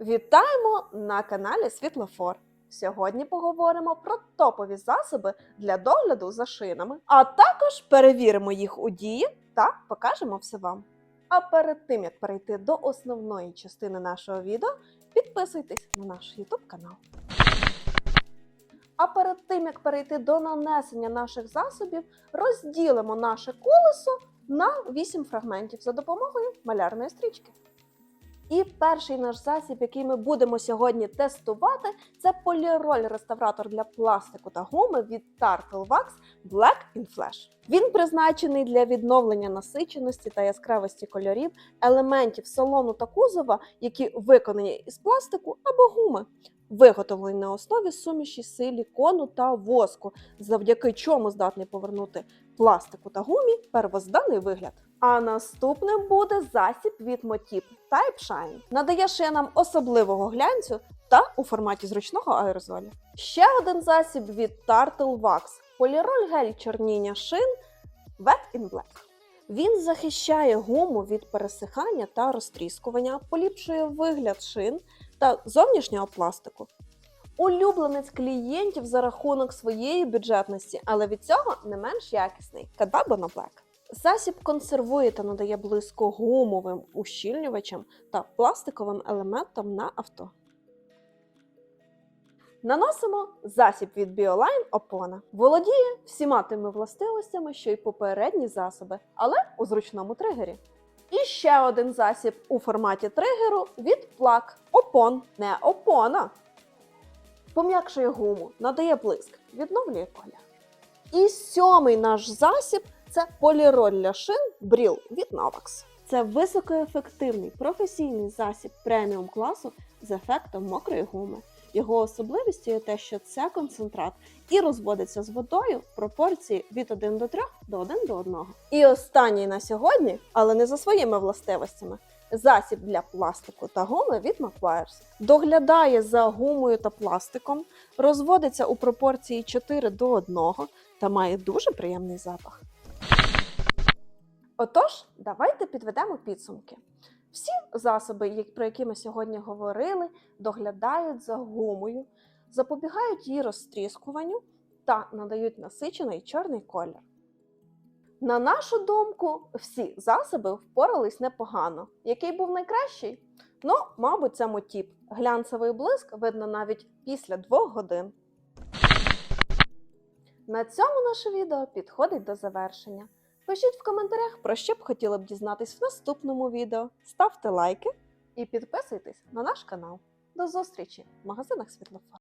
Вітаємо на каналі Світлофор. Сьогодні поговоримо про топові засоби для догляду за шинами, а також перевіримо їх у дії та покажемо все вам. А перед тим як перейти до основної частини нашого відео, підписуйтесь на наш YouTube канал. А перед тим як перейти до нанесення наших засобів, розділимо наше колесо на 8 фрагментів за допомогою малярної стрічки. І перший наш засіб, який ми будемо сьогодні тестувати, це поліроль реставратор для пластику та гуми від Turtle Wax Black in Flash. Він призначений для відновлення насиченості та яскравості кольорів, елементів салону та кузова, які виконані із пластику або гуми, виготовлені на основі суміші силікону та воску, завдяки чому здатний повернути пластику та гумі первозданий вигляд. А наступним буде засіб від Motip Type Shine. Надає шинам особливого глянцю та у форматі зручного аерозолю. Ще один засіб від Turtle Wax поліроль гель чорніння шин Wet in Black. Він захищає гуму від пересихання та розтріскування, поліпшує вигляд шин та зовнішнього пластику. Улюбленець клієнтів за рахунок своєї бюджетності, але від цього не менш якісний Cadabona Black. Засіб консервує та надає блиску гумовим ущільнювачам та пластиковим елементам на авто. Наносимо засіб від Bioline Опона. Володіє всіма тими властивостями, що й попередні засоби, але у зручному тригері. І ще один засіб у форматі тригеру від Плак Опон, не опона. Пом'якшує гуму, надає блиск, відновлює колір. І сьомий наш засіб це поліроль для шин Бріл від Novax. Це високоефективний професійний засіб преміум класу з ефектом мокрої гуми. Його особливістю є те, що це концентрат і розводиться з водою в пропорції від 1 до 3 до 1 до 1. І останній на сьогодні, але не за своїми властивостями, засіб для пластику та гуми від Macquarie. Доглядає за гумою та пластиком, розводиться у пропорції 4 до 1 та має дуже приємний запах. Отож, давайте підведемо підсумки. Всі засоби, про які ми сьогодні говорили, доглядають за гумою, запобігають її розтріскуванню та надають насичений чорний колір. На нашу думку, всі засоби впорались непогано. Який був найкращий? Ну, мабуть, це мотіп. Глянцевий блиск видно навіть після двох годин. На цьому наше відео підходить до завершення. Пишіть в коментарях, про що б хотіли б дізнатись в наступному відео. Ставте лайки і підписуйтесь на наш канал. До зустрічі в магазинах Світлофор.